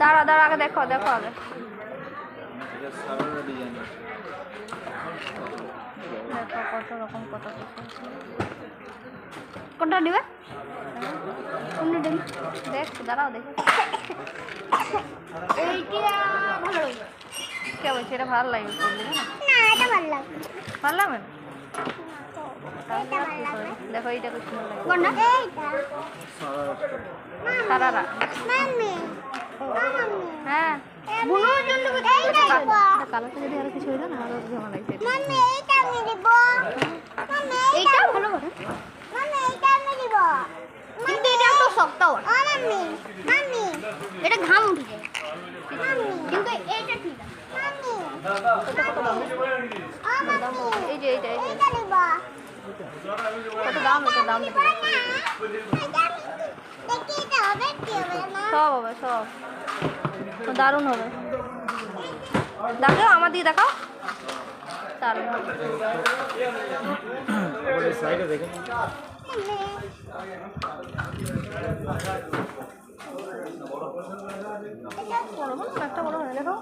দাঁড়া দাঁড়া আগে দেখো দেখো আগে। দেখো কত রকম কত কোনটা দিবে কোনটা দিবে দেখ দাঁড়াও দেখো। এইটা ভালো কে বলছে এটা ভালো লাগবে না? না এটা ভালো লাগবে ভালো লাগবে দেখো এইটা খুব সুন্দর এইটা সারারা মাম্মি। মাম্মি। হ্যাঁ। বুনোর জন্য এইটা দিব। কালারটা যদি আরও কিছু হইতো না আরও ভালো লাগছে। মাম্মি এইটা আমি দিব। মাম্মি এইটা ভালো করে। মাম্মি এইটা আমি দিব। কিন্তু এটা তো শক্ত ও মাম্মি। মাম্মি। এটা ঘাম উঠে মাম্মি। কিন্তু এইটা ঠিক আছে। মাম্মি। এই যে এইটা কত দাম এটা দাম সব হবে, সব। দারুণ হবে। দেখাও, আমার দিকে দেখাও। দারুণ একটা বড় হয়ে দেখো